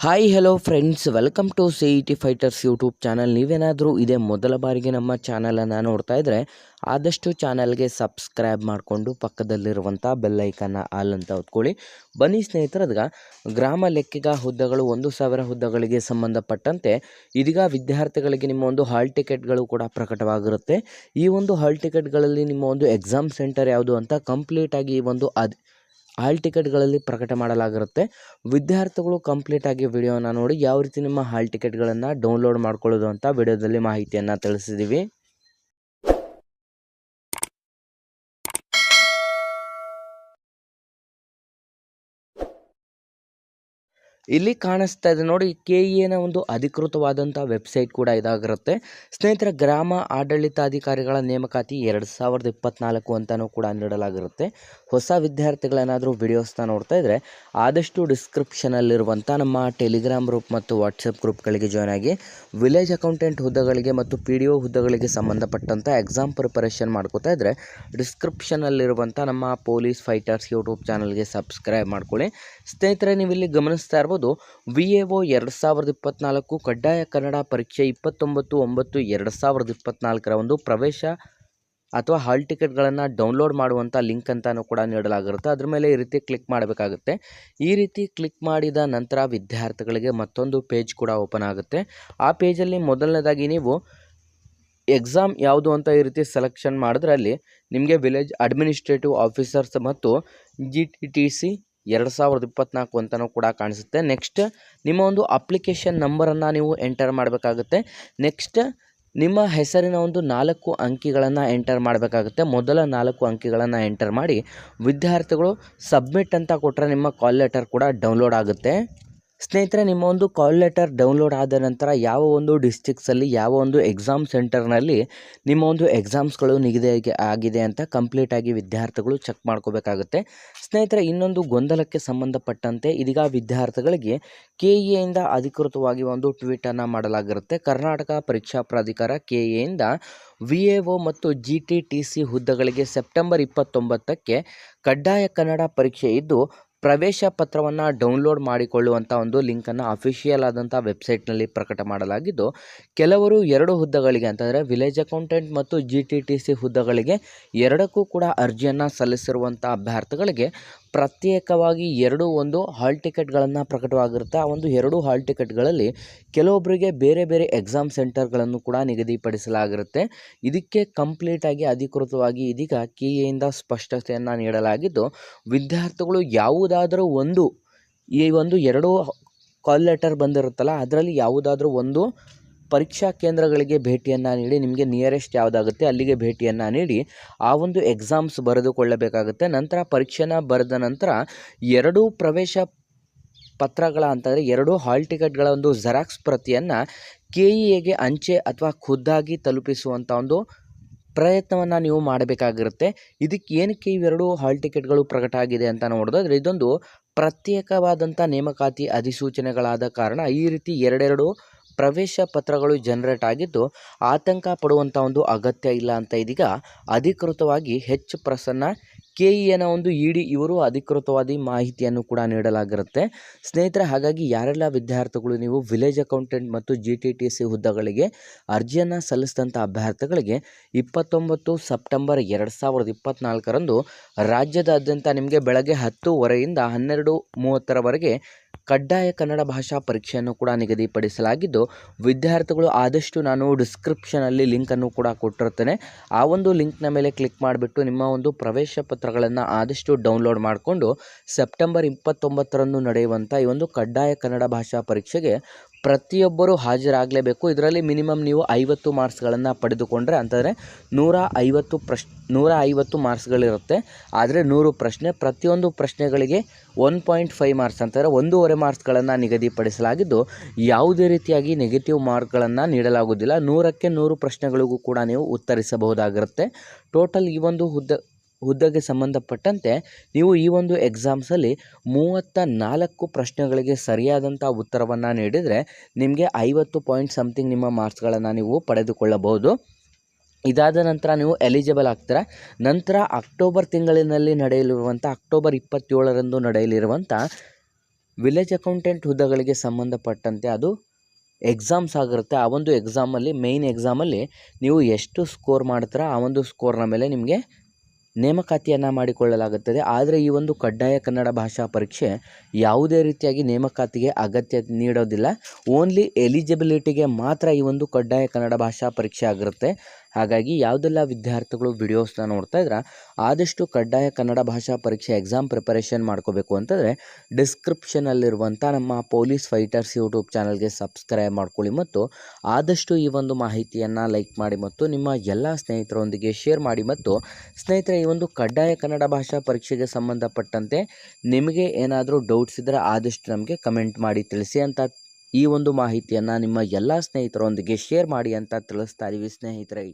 Hi hello friends welcome to C E T fighters YouTube channel ನೀವೇನಾದರೂ ಇದೇ ಮೊದಲ ಬಾರಿಗೆ ನಮ್ಮ ಚಾನಲನ್ನು ನೋಡ್ತಾ ಇದ್ದರೆ ಆದಷ್ಟು ಚಾನಲ್ಗೆ ಸಬ್ಸ್ಕ್ರೈಬ್ ಮಾಡಿಕೊಂಡು ಪಕ್ಕದಲ್ಲಿರುವಂಥ ಬೆಲ್ಲೈಕನ್ನ ಆಲ್ ಅಂತ ಹೊತ್ಕೊಳ್ಳಿ ಬನ್ನಿ ಸ್ನೇಹಿತರದ್ಗ ಗ್ರಾಮ ಲೆಕ್ಕಿಗ ಹುದ್ದೆಗಳು ಒಂದು ಸಾವಿರ ಹುದ್ದೆಗಳಿಗೆ ಸಂಬಂಧಪಟ್ಟಂತೆ ಇದೀಗ ವಿದ್ಯಾರ್ಥಿಗಳಿಗೆ ನಿಮ್ಮ ಒಂದು ಹಾಲ್ ಟಿಕೆಟ್ಗಳು ಕೂಡ ಪ್ರಕಟವಾಗಿರುತ್ತೆ. ಈ ಒಂದು ಹಾಲ್ ಟಿಕೆಟ್ಗಳಲ್ಲಿ ನಿಮ್ಮ ಒಂದು ಎಕ್ಸಾಮ್ ಸೆಂಟರ್ ಯಾವುದು ಅಂತ ಕಂಪ್ಲೀಟಾಗಿ ಈ ಒಂದು ಅದ್ ಹಾಲ್ ಟಿಕೆಟ್ಗಳಲ್ಲಿ ಪ್ರಕಟ ಮಾಡಲಾಗಿರುತ್ತೆ. ವಿದ್ಯಾರ್ಥಿಗಳು ಕಂಪ್ಲೀಟಾಗಿ ವಿಡಿಯೋನ ನೋಡಿ ಯಾವ ರೀತಿ ನಿಮ್ಮ ಹಾಲ್ ಟಿಕೆಟ್ಗಳನ್ನು ಡೌನ್ಲೋಡ್ ಮಾಡ್ಕೊಳ್ಳೋದು ಅಂತ ವಿಡಿಯೋದಲ್ಲಿ ಮಾಹಿತಿಯನ್ನು ತಿಳಿಸಿದ್ದೀವಿ ಇಲ್ಲಿ ಕಾಣಿಸ್ತಾ ಇದೆ ನೋಡಿ ಕೆ ಎನ ಒಂದು ಅಧಿಕೃತವಾದಂಥ ವೆಬ್ಸೈಟ್ ಕೂಡ ಇದಾಗಿರುತ್ತೆ. ಸ್ನೇಹಿತರ, ಗ್ರಾಮ ಆಡಳಿತಾಧಿಕಾರಿಗಳ ನೇಮಕಾತಿ ಎರಡು ಸಾವಿರದ ಇಪ್ಪತ್ನಾಲ್ಕು ಅಂತಲೂ ಕೂಡ ನೀಡಲಾಗಿರುತ್ತೆ. ಹೊಸ ವಿದ್ಯಾರ್ಥಿಗಳೇನಾದರೂ ವಿಡಿಯೋಸ್ನ ನೋಡ್ತಾ ಇದ್ದರೆ ಆದಷ್ಟು ಡಿಸ್ಕ್ರಿಪ್ಷನಲ್ಲಿರುವಂಥ ನಮ್ಮ ಟೆಲಿಗ್ರಾಮ್ ಗ್ರೂಪ್ ಮತ್ತು ವಾಟ್ಸಪ್ ಗ್ರೂಪ್ಗಳಿಗೆ ಜಾಯ್ನ್ ಆಗಿ ವಿಲೇಜ್ ಅಕೌಂಟೆಂಟ್ ಹುದ್ದೆಗಳಿಗೆ ಮತ್ತು ಪಿ ಡಿ ಒ ಹುದ್ದೆಗಳಿಗೆ ಸಂಬಂಧಪಟ್ಟಂಥ ಎಕ್ಸಾಮ್ ಪ್ರಿಪರೇಷನ್ ಮಾಡ್ಕೋತಾ ಇದ್ದರೆ ಡಿಸ್ಕ್ರಿಪ್ಷನಲ್ಲಿರುವಂಥ ನಮ್ಮ ಪೊಲೀಸ್ ಫೈಟರ್ಸ್ ಯೂಟ್ಯೂಬ್ ಚಾನಲ್ಗೆ ಸಬ್ಸ್ಕ್ರೈಬ್ ಮಾಡ್ಕೊಳ್ಳಿ. ಸ್ನೇಹಿತರೆ ನೀವು ಇಲ್ಲಿ ಗಮನಿಸ್ತಾ ಇರ್ಬೋದು ವಿ ಎ ಒ ಎರಡು ಸಾವಿರದ ಇಪ್ಪತ್ನಾಲ್ಕು ಕಡ್ಡಾಯ ಕನ್ನಡ ಪರೀಕ್ಷೆ ಇಪ್ಪತ್ತೊಂಬತ್ತು ಒಂಬತ್ತು ಎರಡು ಸಾವಿರದ ಇಪ್ಪತ್ನಾಲ್ಕರ ಒಂದು ಪ್ರವೇಶ ಅಥವಾ ಹಾಲ್ ಟಿಕೆಟ್ಗಳನ್ನು ಡೌನ್ಲೋಡ್ ಮಾಡುವಂಥ ಲಿಂಕ್ ಅಂತಲೂ ಕೂಡ ನೀಡಲಾಗಿರುತ್ತೆ. ಅದ್ರ ಮೇಲೆ ಈ ರೀತಿ ಕ್ಲಿಕ್ ಮಾಡಬೇಕಾಗುತ್ತೆ. ಈ ರೀತಿ ಕ್ಲಿಕ್ ಮಾಡಿದ ನಂತರ ವಿದ್ಯಾರ್ಥಿಗಳಿಗೆ ಮತ್ತೊಂದು ಪೇಜ್ ಕೂಡ ಓಪನ್ ಆಗುತ್ತೆ. ಆ ಪೇಜಲ್ಲಿ ಮೊದಲನೇದಾಗಿ ನೀವು ಎಕ್ಸಾಮ್ ಯಾವುದು ಅಂತ ಈ ರೀತಿ ಸೆಲೆಕ್ಷನ್ ಮಾಡಿದ್ರೆ ಅಲ್ಲಿ ನಿಮಗೆ ವಿಲೇಜ್ ಅಡ್ಮಿನಿಸ್ಟ್ರೇಟಿವ್ ಆಫೀಸರ್ಸ್ ಮತ್ತು ಜಿ ಟಿ ಟಿ ಸಿ ಎರಡು ಸಾವಿರದ ಇಪ್ಪತ್ನಾಲ್ಕು ಅಂತಲೂ ಕೂಡ ಕಾಣಿಸುತ್ತೆ. ನೆಕ್ಸ್ಟ್ ನಿಮ್ಮ ಒಂದು ಅಪ್ಲಿಕೇಶನ್ ನಂಬರನ್ನು ನೀವು ಎಂಟರ್ ಮಾಡಬೇಕಾಗುತ್ತೆ. ನೆಕ್ಸ್ಟ್ ನಿಮ್ಮ ಹೆಸರಿನ ಒಂದು ನಾಲ್ಕು ಅಂಕಿಗಳನ್ನು ಎಂಟರ್ ಮಾಡಬೇಕಾಗುತ್ತೆ. ಮೊದಲ ನಾಲ್ಕು ಅಂಕಿಗಳನ್ನು ಎಂಟರ್ ಮಾಡಿ ವಿದ್ಯಾರ್ಥಿಗಳು ಸಬ್ಮಿಟ್ ಅಂತ ಕೊಟ್ಟರೆ ನಿಮ್ಮ ಕಾಲ್ ಲೆಟರ್ ಕೂಡ ಡೌನ್ಲೋಡ್ ಆಗುತ್ತೆ. ಸ್ನೇಹಿತರೆ ನಿಮ್ಮ ಒಂದು ಕಾಲ್ ಲೆಟರ್ ಡೌನ್ಲೋಡ್ ಆದ ನಂತರ ಯಾವ ಒಂದು ಡಿಸ್ಟಿಕ್ಸಲ್ಲಿ ಯಾವ ಒಂದು ಎಕ್ಸಾಮ್ ಸೆಂಟರ್ನಲ್ಲಿ ನಿಮ್ಮ ಒಂದು ಎಕ್ಸಾಮ್ಸ್ಗಳು ನಿಗದಿ ಆಗಿದೆ ಅಂತ ಕಂಪ್ಲೀಟಾಗಿ ವಿದ್ಯಾರ್ಥಿಗಳು ಚೆಕ್ ಮಾಡ್ಕೋಬೇಕಾಗುತ್ತೆ. ಸ್ನೇಹಿತರೆ, ಇನ್ನೊಂದು ಗೊಂದಲಕ್ಕೆ ಸಂಬಂಧಪಟ್ಟಂತೆ ಇದೀಗ ವಿದ್ಯಾರ್ಥಿಗಳಿಗೆ ಕೆ ಎಯಿಂದ ಅಧಿಕೃತವಾಗಿ ಒಂದು ಟ್ವೀಟನ್ನು ಮಾಡಲಾಗಿರುತ್ತೆ. ಕರ್ನಾಟಕ ಪರೀಕ್ಷಾ ಪ್ರಾಧಿಕಾರ ಕೆ ಎಯಿಂದ ವಿ ಎ ಒ ಮತ್ತು ಜಿ ಟಿ ಟಿ ಸಿ ಹುದ್ದೆಗಳಿಗೆ ಸೆಪ್ಟೆಂಬರ್ ಇಪ್ಪತ್ತೊಂಬತ್ತಕ್ಕೆ ಕಡ್ಡಾಯ ಕನ್ನಡ ಪರೀಕ್ಷೆ ಇದ್ದು ಪ್ರವೇಶ ಪತ್ರವನ್ನು ಡೌನ್ಲೋಡ್ ಮಾಡಿಕೊಳ್ಳುವಂಥ ಒಂದು ಲಿಂಕನ್ನು ಅಫಿಷಿಯಲ್ ಆದಂಥ ವೆಬ್ಸೈಟ್ನಲ್ಲಿ ಪ್ರಕಟ ಮಾಡಲಾಗಿದ್ದು, ಕೆಲವರು ಎರಡು ಹುದ್ದೆಗಳಿಗೆ ಅಂತಂದರೆ ವಿಲೇಜ್ ಅಕೌಂಟೆಂಟ್ ಮತ್ತು ಜಿ ಟಿ ಟಿ ಸಿ ಹುದ್ದೆಗಳಿಗೆ ಎರಡಕ್ಕೂ ಕೂಡ ಅರ್ಜಿಯನ್ನು ಸಲ್ಲಿಸಿರುವಂಥ ಅಭ್ಯರ್ಥಿಗಳಿಗೆ ಪ್ರತ್ಯೇಕವಾಗಿ ಎರಡು ಒಂದು ಹಾಲ್ ಟಿಕೆಟ್ಗಳನ್ನು ಪ್ರಕಟವಾಗಿರುತ್ತೆ. ಆ ಒಂದು ಎರಡು ಹಾಲ್ ಟಿಕೆಟ್ಗಳಲ್ಲಿ ಕೆಲವೊಬ್ಬರಿಗೆ ಬೇರೆ ಬೇರೆ ಎಕ್ಸಾಮ್ ಸೆಂಟರ್ಗಳನ್ನು ಕೂಡ ನಿಗದಿಪಡಿಸಲಾಗಿರುತ್ತೆ. ಇದಕ್ಕೆ ಕಂಪ್ಲೀಟಾಗಿ ಅಧಿಕೃತವಾಗಿ ಇದೀಗ ಕೆ ಎಯಿಂದ ಸ್ಪಷ್ಟತೆಯನ್ನು ನೀಡಲಾಗಿದ್ದು, ವಿದ್ಯಾರ್ಥಿಗಳು ಯಾವುದಾದರೂ ಒಂದು ಈ ಒಂದು ಎರಡು ಕಾಲ್ ಲೆಟರ್ ಬಂದಿರುತ್ತಲ್ಲ, ಅದರಲ್ಲಿ ಯಾವುದಾದ್ರೂ ಒಂದು ಪರೀಕ್ಷಾ ಕೇಂದ್ರಗಳಿಗೆ ಭೇಟಿಯನ್ನು ನೀಡಿ, ನಿಮಗೆ ನಿಯರೆಸ್ಟ್ ಯಾವುದಾಗುತ್ತೆ ಅಲ್ಲಿಗೆ ಭೇಟಿಯನ್ನು ನೀಡಿ, ಆ ಒಂದು ಎಕ್ಸಾಮ್ಸ್ ಬರೆದುಕೊಳ್ಳಬೇಕಾಗುತ್ತೆ. ನಂತರ ಪರೀಕ್ಷೆನ ಬರೆದ ನಂತರ ಎರಡೂ ಪ್ರವೇಶ ಪತ್ರಗಳ ಅಂತಂದರೆ ಎರಡು ಹಾಲ್ ಟಿಕೆಟ್ಗಳ ಒಂದು ಜೆರಾಕ್ಸ್ ಪ್ರತಿಯನ್ನು ಕೆ ಇ ಎಗೆ ಅಂಚೆ ಅಥವಾ ಖುದ್ದಾಗಿ ತಲುಪಿಸುವಂಥ ಒಂದು ಪ್ರಯತ್ನವನ್ನು ನೀವು ಮಾಡಬೇಕಾಗಿರುತ್ತೆ. ಇದಕ್ಕೆ ಏನಕ್ಕೆ ಇವೆರಡು ಹಾಲ್ ಟಿಕೆಟ್ಗಳು ಪ್ರಕಟ ಆಗಿದೆ ಅಂತ ನೋಡೋದಾದ್ರೆ ಇದೊಂದು ಪ್ರತ್ಯೇಕವಾದಂಥ ನೇಮಕಾತಿ ಅಧಿಸೂಚನೆಗಳಾದ ಕಾರಣ ಈ ರೀತಿ ಎರಡೆರಡು ಪ್ರವೇಶ ಪತ್ರಗಳು ಜನರೇಟ್ ಆಗಿದ್ದು, ಆತಂಕ ಪಡುವಂಥ ಒಂದು ಅಗತ್ಯ ಇಲ್ಲ ಅಂತ ಇದೀಗ ಅಧಿಕೃತವಾಗಿ ಹೆಚ್ಚು ಪ್ರಸನ್ನ ಕೆ ಇನ ಒಂದು ಇ ಡಿ ಇವರು ಅಧಿಕೃತವಾದ ಮಾಹಿತಿಯನ್ನು ಕೂಡ ನೀಡಲಾಗಿರುತ್ತೆ. ಸ್ನೇಹಿತರೆ, ಹಾಗಾಗಿ ಯಾರೆಲ್ಲ ವಿದ್ಯಾರ್ಥಿಗಳು ನೀವು ವಿಲೇಜ್ ಅಕೌಂಟೆಂಟ್ ಮತ್ತು ಜಿ ಟಿ ಟಿ ಸಿ ಹುದ್ದೆಗಳಿಗೆ ಅರ್ಜಿಯನ್ನು ಸಲ್ಲಿಸಿದಂಥ ಅಭ್ಯರ್ಥಿಗಳಿಗೆ ಇಪ್ಪತ್ತೊಂಬತ್ತು ಸೆಪ್ಟೆಂಬರ್ ಎರಡು ಸಾವಿರದ ಇಪ್ಪತ್ತ್ನಾಲ್ಕರಂದು ರಾಜ್ಯದಾದ್ಯಂತ ನಿಮಗೆ ಬೆಳಗ್ಗೆ ಹತ್ತೂವರೆಯಿಂದ ಹನ್ನೆರಡು ಮೂವತ್ತರವರೆಗೆ ಕಡ್ಡಾಯ ಕನ್ನಡ ಭಾಷಾ ಪರೀಕ್ಷೆಯನ್ನು ಕೂಡ ನಿಗದಿಪಡಿಸಲಾಗಿದ್ದು, ವಿದ್ಯಾರ್ಥಿಗಳು ಆದಷ್ಟು ನಾನು ಡಿಸ್ಕ್ರಿಪ್ಷನಲ್ಲಿ ಲಿಂಕನ್ನು ಕೂಡ ಕೊಟ್ಟಿರ್ತೇನೆ ಆ ಒಂದು ಲಿಂಕ್ನ ಮೇಲೆ ಕ್ಲಿಕ್ ಮಾಡಿಬಿಟ್ಟು ನಿಮ್ಮ ಒಂದು ಪ್ರವೇಶ ಪತ್ರಗಳನ್ನು ಆದಷ್ಟು ಡೌನ್ಲೋಡ್ ಮಾಡಿಕೊಂಡು, ಸೆಪ್ಟೆಂಬರ್ ಇಪ್ಪತ್ತೊಂಬತ್ತರಂದು ನಡೆಯುವಂಥ ಈ ಒಂದು ಕಡ್ಡಾಯ ಕನ್ನಡ ಭಾಷಾ ಪರೀಕ್ಷೆಗೆ ಪ್ರತಿಯೊಬ್ಬರೂ ಹಾಜರಾಗಲೇಬೇಕು. ಇದರಲ್ಲಿ ಮಿನಿಮಮ್ ನೀವು ಐವತ್ತು ಮಾರ್ಕ್ಸ್ಗಳನ್ನು ಪಡೆದುಕೊಂಡ್ರೆ ಅಂತಂದರೆ ನೂರ ಐವತ್ತು ಪ್ರಶ್, ನೂರ ಐವತ್ತು ಮಾರ್ಕ್ಸ್ಗಳಿರುತ್ತೆ. ಆದರೆ ನೂರು ಪ್ರಶ್ನೆ, ಪ್ರತಿಯೊಂದು ಪ್ರಶ್ನೆಗಳಿಗೆ ಒನ್ ಪಾಯಿಂಟ್ ಫೈವ್ ಮಾರ್ಕ್ಸ್ ಅಂತಂದರೆ ಒಂದೂವರೆ ಮಾರ್ಕ್ಸ್ಗಳನ್ನು ನಿಗದಿಪಡಿಸಲಾಗಿದ್ದು, ಯಾವುದೇ ರೀತಿಯಾಗಿ ನೆಗೆಟಿವ್ ಮಾರ್ಕ್ಗಳನ್ನು ನೀಡಲಾಗುವುದಿಲ್ಲ. ನೂರಕ್ಕೆ ನೂರು ಪ್ರಶ್ನೆಗಳಿಗೂ ಕೂಡ ನೀವು ಉತ್ತರಿಸಬಹುದಾಗಿರುತ್ತೆ. ಟೋಟಲ್ ಈ ಒಂದು ಹುದ್ದೆ ಹುದ್ದೆಗೆ ಸಂಬಂಧಪಟ್ಟಂತೆ ನೀವು ಈ ಒಂದು ಎಕ್ಸಾಮ್ಸಲ್ಲಿ ಮೂವತ್ತ ನಾಲ್ಕು ಪ್ರಶ್ನೆಗಳಿಗೆ ಸರಿಯಾದಂಥ ಉತ್ತರವನ್ನು ನೀಡಿದರೆ ನಿಮಗೆ ಐವತ್ತು ಪಾಯಿಂಟ್ ಸಮಥಿಂಗ್ ನಿಮ್ಮ ಮಾರ್ಕ್ಸ್ಗಳನ್ನು ನೀವು ಪಡೆದುಕೊಳ್ಳಬಹುದು. ಇದಾದ ನಂತರ ನೀವು ಎಲಿಜಿಬಲ್ ಆಗ್ತೀರಾ? ನಂತರ ಅಕ್ಟೋಬರ್ ತಿಂಗಳಿನಲ್ಲಿ ನಡೆಯಲಿರುವಂಥ, ಅಕ್ಟೋಬರ್ ಇಪ್ಪತ್ತೇಳರಂದು ನಡೆಯಲಿರುವಂಥ ವಿಲೇಜ್ ಅಕೌಂಟೆಂಟ್ ಹುದ್ದೆಗಳಿಗೆ ಸಂಬಂಧಪಟ್ಟಂತೆ ಅದು ಎಕ್ಸಾಮ್ಸ್ ಆಗಿರುತ್ತೆ. ಆ ಒಂದು ಎಕ್ಸಾಮಲ್ಲಿ ಮೇಯ್ನ್ ಎಕ್ಸಾಮಲ್ಲಿ ನೀವು ಎಷ್ಟು ಸ್ಕೋರ್ ಮಾಡ್ತೀರಾ? ಆ ಒಂದು ಸ್ಕೋರ್ನ ಮೇಲೆ ನಿಮಗೆ ನೇಮಕಾತಿಯನ್ನು ಮಾಡಿಕೊಳ್ಳಲಾಗುತ್ತದೆ. ಆದರೆ ಈ ಒಂದು ಕಡ್ಡಾಯ ಕನ್ನಡ ಭಾಷಾ ಪರೀಕ್ಷೆ ಯಾವುದೇ ರೀತಿಯಾಗಿ ನೇಮಕಾತಿಗೆ ಅಗತ್ಯ ನೀಡೋದಿಲ್ಲ. ಓನ್ಲಿ ಎಲಿಜಿಬಿಲಿಟಿಗೆ ಮಾತ್ರ ಈ ಒಂದು ಕಡ್ಡಾಯ ಕನ್ನಡ ಭಾಷಾ ಪರೀಕ್ಷೆ ಆಗಿರುತ್ತೆ. ಹಾಗಾಗಿ ಯಾವುದೆಲ್ಲ ವಿದ್ಯಾರ್ಥಿಗಳು ವಿಡಿಯೋಸ್ನ ನೋಡ್ತಾ ಇದ್ರೆ, ಆದಷ್ಟು ಕಡ್ಡಾಯ ಕನ್ನಡ ಭಾಷಾ ಪರೀಕ್ಷೆ ಎಕ್ಸಾಮ್ ಪ್ರಿಪರೇಷನ್ ಮಾಡ್ಕೋಬೇಕು ಅಂತಂದರೆ ಡಿಸ್ಕ್ರಿಪ್ಷನಲ್ಲಿರುವಂಥ ನಮ್ಮ ಪೊಲೀಸ್ ಫೈಟರ್ಸ್ ಯೂಟ್ಯೂಬ್ ಚಾನಲ್ಗೆ ಸಬ್ಸ್ಕ್ರೈಬ್ ಮಾಡ್ಕೊಳ್ಳಿ ಮತ್ತು ಆದಷ್ಟು ಈ ಒಂದು ಮಾಹಿತಿಯನ್ನು ಲೈಕ್ ಮಾಡಿ ಮತ್ತು ನಿಮ್ಮ ಎಲ್ಲ ಸ್ನೇಹಿತರೊಂದಿಗೆ ಶೇರ್ ಮಾಡಿ ಮತ್ತು ಸ್ನೇಹಿತರೆ, ಈ ಒಂದು ಕಡ್ಡಾಯ ಕನ್ನಡ ಭಾಷಾ ಪರೀಕ್ಷೆಗೆ ಸಂಬಂಧಪಟ್ಟಂತೆ ನಿಮಗೆ ಏನಾದರೂ ಡೌಟ್ಸ್ ಇದ್ದರೆ ಆದಷ್ಟು ನಮಗೆ ಕಮೆಂಟ್ ಮಾಡಿ ತಿಳಿಸಿ ಅಂತ ಈ ಒಂದು ಮಾಹಿತಿಯನ್ನು ನಿಮ್ಮ ಎಲ್ಲ ಸ್ನೇಹಿತರೊಂದಿಗೆ ಶೇರ್ ಮಾಡಿ ಅಂತ ತಿಳಿಸ್ತಾ ಇದ್ದೀವಿ ಸ್ನೇಹಿತರೆ.